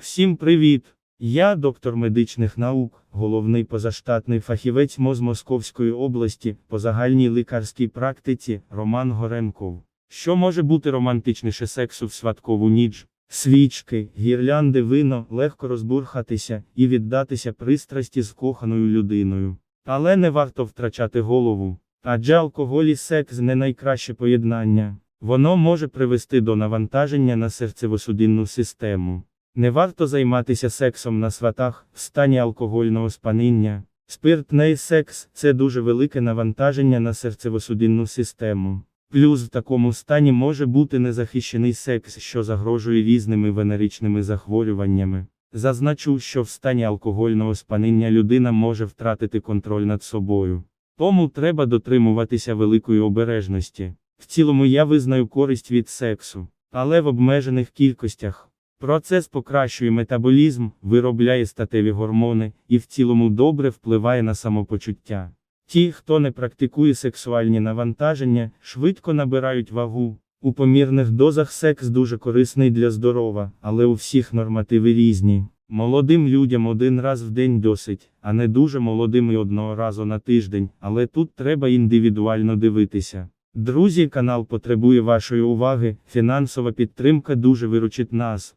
Всім привіт! Я доктор медичних наук, головний позаштатний фахівець МОЗ Московської області по загальній лікарській практиці Роман Горенков. Що може бути романтичніше сексу в святкову ніч? Свічки, гірлянди, вино, легко розбурхатися і віддатися пристрасті з коханою людиною. Але не варто втрачати голову. Адже алкоголь і секс не найкраще поєднання. Воно може привести до навантаження на серцево-судинну систему. Не варто займатися сексом на сватах в стані алкогольного сп'яніння. Спиртний секс це дуже велике навантаження на серцево-судинну систему. Плюс в такому стані може бути незахищений секс, що загрожує різними венеричними захворюваннями. Зазначу, що в стані алкогольного сп'яніння людина може втратити контроль над собою. Тому треба дотримуватися великої обережності. В цілому я визнаю користь від сексу, але в обмежених кількостях. Процес покращує метаболізм, виробляє статеві гормони і в цілому добре впливає на самопочуття. Ті, хто не практикує сексуальні навантаження, швидко набирають вагу. У помірних дозах секс дуже корисний для здорова, але у всіх нормативи різні. Молодим людям один раз в день досить, а не дуже молодим і одного разу на тиждень, але тут треба індивідуально дивитися. Друзі, канал потребує вашої уваги, фінансова підтримка дуже виручить нас.